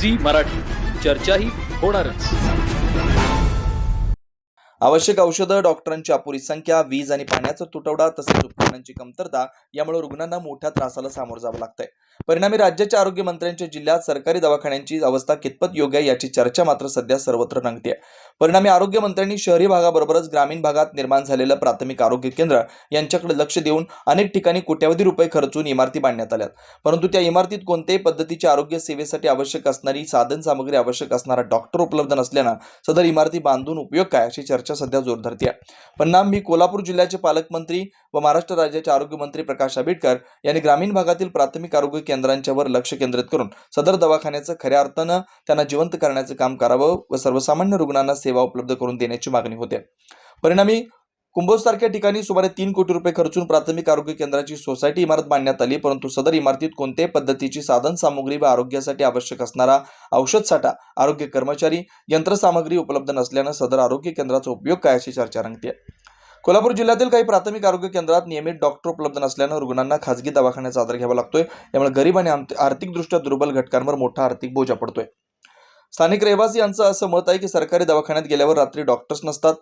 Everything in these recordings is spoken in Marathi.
झी मराठी. चर्चाही होणारच. आवश्यक औषधं डॉक्टरांची अपुरी संख्या वीज आणि पाण्याचा तुटवडा तसेच उपकरणांची कमतरता यामुळे रुग्णांना मोठ्या त्रासाला सामोरं जावं लागतंय. परिणामी राज्याच्या आरोग्य मंत्र्यांच्या जिल्ह्यात सरकारी दवाखान्यांची अवस्था कितपत योग्य आहे याची चर्चा मात्र सध्या सर्वत्र रंगते परिणामी आरोग्य मंत्र्यांनी शहरी भागाबरोबरच ग्रामीण भागात निर्माण झालेलं प्राथमिक आरोग्य केंद्र यांच्याकडे लक्ष देऊन अनेक ठिकाणी कोट्यावधी रुपये खर्चून इमारती बांधण्यात आल्यात. परंतु त्या इमारतीत कोणत्याही पद्धतीच्या आरोग्य सेवेसाठी आवश्यक असणारी साधन सामग्री आवश्यक असणारा डॉक्टर उपलब्ध नसल्यानं सदर इमारती बांधून उपयोग काय अशी चर्चा सध्या जोर धरते आहे. परिणाम मी कोल्हापूर जिल्ह्याचे पालकमंत्री व महाराष्ट्र राज्याचे आरोग्यमंत्री प्रकाश आंबेडकर यांनी ग्रामीण भागातील प्राथमिक आरोग्य केंद्रांच्यावर लक्ष केंद्रित करून सदर दवाखान्याचं खऱ्या अर्थानं त्यांना जिवंत करण्याचं काम करावं व सर्वसामान्य रुग्णांना सेवा उपलब्ध करून देण्याची मागणी होते. परिणामी कुंभोजसारख्या ठिकाणी सुमारे तीन कोटी रुपये खर्चून प्राथमिक आरोग्य केंद्राची सोसायटी इमारत बांधण्यात आली परंतु सदर इमारतीत कोणत्याही पद्धतीची साधन सामुग्री व आरोग्यासाठी आवश्यक असणारा औषध साठा आरोग्य कर्मचारी यंत्रसामग्री उपलब्ध नसल्यानं सदर आरोग्य केंद्राचा उपयोग काय अशी चर्चा रंगते कोल्हापूर जिल्ह्यातील काही प्राथमिक आरोग्य केंद्रात नियमित डॉक्टर उपलब्ध नसल्यानं रुग्णांना खासगी दवाखान्याचा आधार घ्यावा लागतोय. यामुळे गरीब आणि आर्थिकदृष्ट्या दुर्बल घटकांवर मोठा आर्थिक बोजा पडतोय. स्थानिक रहिवासी यांचं असं मत आहे की सरकारी दवाखान्यात गेल्यावर रात्री डॉक्टर्स नसतात.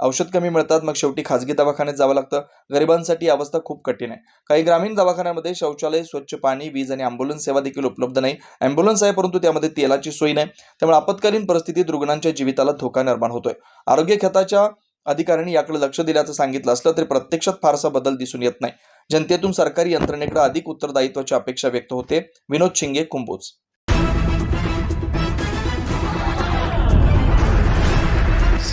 औषध कमी मिळतात मग शेवटी खाजगी दवाखान्यात जावं लागतं. गरिबांसाठी अवस्था खूप कठीण आहे. काही ग्रामीण दवाखान्यामध्ये शौचालय स्वच्छ पाणी वीज आणि अँब्युलन्स सेवा देखील उपलब्ध नाही. अँब्युलन्स आहे परंतु त्यामध्ये तेलाची सोय नाही. त्यामुळे आपत्कालीन परिस्थितीत रुग्णांच्या जीविताला धोका निर्माण होतोय. आरोग्य खात्याच्या अधिकाऱ्यांनी याकडे लक्ष दिल्याचं सांगितलं असलं तरी प्रत्यक्षात फारसा बदल दिसून येत नाही. जनतेतून सरकारी यंत्रणेकडे अधिक उत्तरदायित्वाची अपेक्षा व्यक्त होते. विनोद शिंगे कुंभोज.